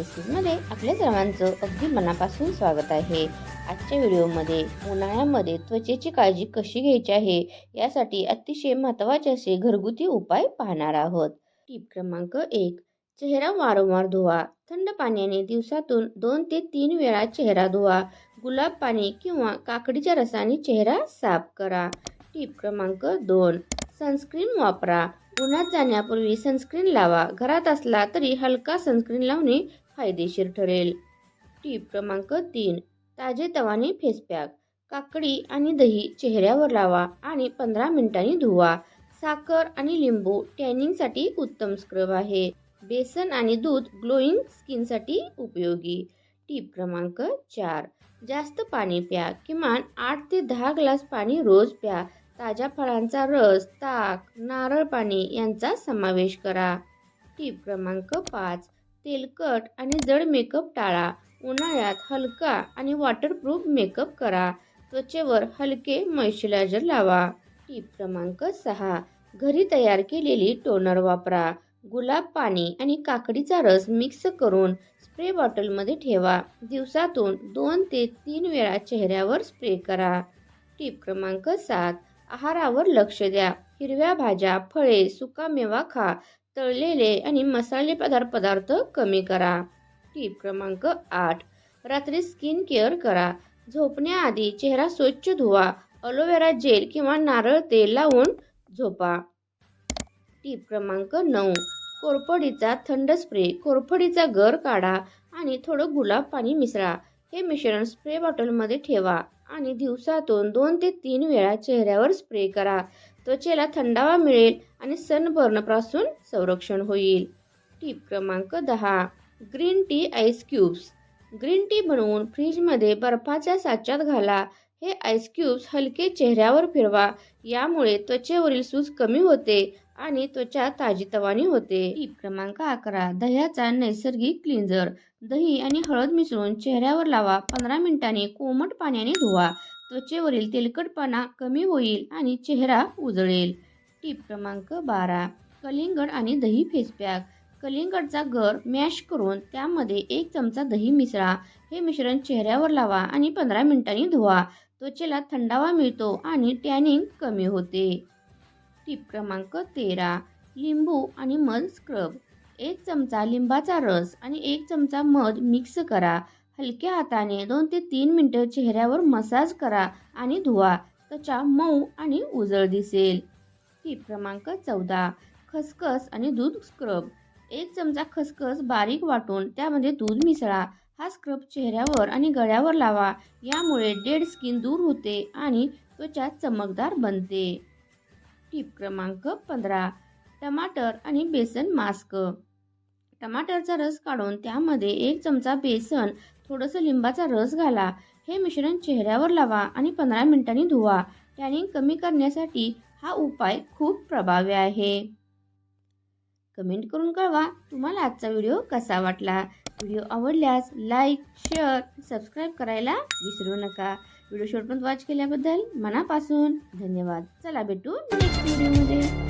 रेसिपीजमध्ये आपल्या सर्वांचं अगदी मनापासून स्वागत आहे. आजच्या व्हिडिओमध्ये उन्हाळ्यामध्ये त्वचेची काळजी कशी घ्यायची आहे यासाठी अतिशय महत्त्वाचे असे घरगुती उपाय पाहणार आहोत. टीप क्रमांक एक चेहरा वारंवार धुवा. थंड पाण्याने दिवसातून दोन ते तीन वेळा चेहरा धुवा. गुलाब पाणी किंवा काकडीच्या रसाने चेहरा साफ करा. टीप क्रमांक दोन सनस्क्रीन वापरा. उन्हात जाण्यापूर्वी सनस्क्रीन लावा. घरात असला तरी हलका सनस्क्रीन लावणे फायदेशीर ठरेल. टीप क्रमांक तीन. ताजे तवाने फेस पॅक काकडी आणि दही चेहऱ्यावर लावा आणि पंधरा मिनिटांनी धुवा. साखर आणि लिंबू टॅनिंगसाठी उत्तम स्क्रब आहे. बेसन आणि दूध ग्लोईंग स्किनसाठी उपयोगी. टीप क्रमांक चार. जास्त पाणी प्या. किमान आठ ते दहा ग्लास पाणी रोज प्या. ताज्या फळांचा रस ताक नारळ पाणी यांचा समावेश करा. टीप क्रमांक पाच. तेलकट आणि जड मेकअप टाळा. उन्हाळ्यात हलका आणि वॉटरप्रूफ मेकअप करा. त्वचेवर हलके मॉइश्चरायझर लावा. टीप क्रमांक सहा. घरी तयार केलेली टोनर वापरा. गुलाब पाणी आणि काकडीचा रस मिक्स करून स्प्रे बॉटलमध्ये ठेवा. दिवसातून दोन ते तीन वेळा चेहऱ्यावर स्प्रे करा. टीप क्रमांक सात. आहारावर लक्ष द्या. हिरव्या भाज्या फळे सुकामेवा खा. तळलेले आणि मसाले पदार्थ पदार्थ कमी करा. टीप क्रमांक आठ. रात्री स्किन केअर करा. झोपण्याआधी चेहरा स्वच्छ धुवा. अलोवेरा जेल किंवा नारळ तेल लावून झोपा. टीप क्रमांक नऊ. कोरफडीचा थंड स्प्रे कोरफडीचा गर काढा आणि थोडं गुलाब पाणी मिसळा. हे मिश्रण स्प्रे बॉटलमध्ये ठेवा आणि दिवसातून दोन ते तीन वेळा चेहऱ्यावर स्प्रे करा. त्वचेला थंडावा मिळेल आणि सनबर्नपासून संरक्षण होईल. टीप क्रमांक दहा. Green tea ice cubes green tea बनवून फ्रीजमध्ये बर्फाच्या साच्यात घाला. हे आईस क्यूब्स हलके चेहऱ्यावर फिरवा. यामुळे त्वचेवरील सूज कमी होते आणि त्वचा ताजीतवानी होते. टीप क्रमांक अकरा. दह्याचा नैसर्गिक क्लिंजर दही आणि हळद मिसळून चेहऱ्यावर लावा. पंधरा मिनिटांनी कोमट पाण्याने धुवा. त्वचेवरील तेलकटपणा कमी होईल आणि चेहरा उजळेल. टीप क्रमांक बारा. कलिंगड आणि दही फेस पॅक कलिंगडचा गर मॅश करून त्यामध्ये एक चमचा दही मिसळा. हे मिश्रण चेहऱ्यावर लावा आणि पंधरा मिनिटांनी धुवा. त्वचेला थंडावा मिळतो आणि टॅनिंग कमी होते. टीप क्रमांक तेरा. लिंबू आणि मध स्क्रब. एक चमचा लिंबाचा रस आणि एक चमचा मध मिक्स करा. हलक्या हाताने दोन ते तीन मिनटं चेहऱ्यावर मसाज करा आणि धुवा. त्वचा मऊ आणि उजळ दिसेल. टीप क्रमांक चौदा. खसखस आणि दूध स्क्रब. एक चमचा खसखस बारीक वाटून त्यामध्ये दूध मिसळा. हा स्क्रब चेहऱ्यावर आणि गळ्यावर लावा. यामुळे डेड स्किन दूर होते आणि त्वचा चमकदार बनते. टीप क्रमांक पंधरा. टमाटर आणि बेसन मास्क. टमाटरचा रस काढून त्यामध्ये एक चमचा बेसन थोडंसं लिंबाचा रस घाला. हे मिश्रण चेहऱ्यावर लावा आणि पंधरा मिनिटांनी धुवा. टॅनिंग कमी करण्यासाठी हा उपाय खूप प्रभावी आहे. कमेंट करून कळवा तुम्हाला आजचा व्हिडिओ कसा वाटला. व्हिडिओ आवडल्यास लाईक शेअर सबस्क्राईब करायला विसरू नका. व्हिडिओ शेवटपर्यंत वॉच केल्याबद्दल मनापासून धन्यवाद. चला भेटू नेक्स्ट व्हिडिओमध्ये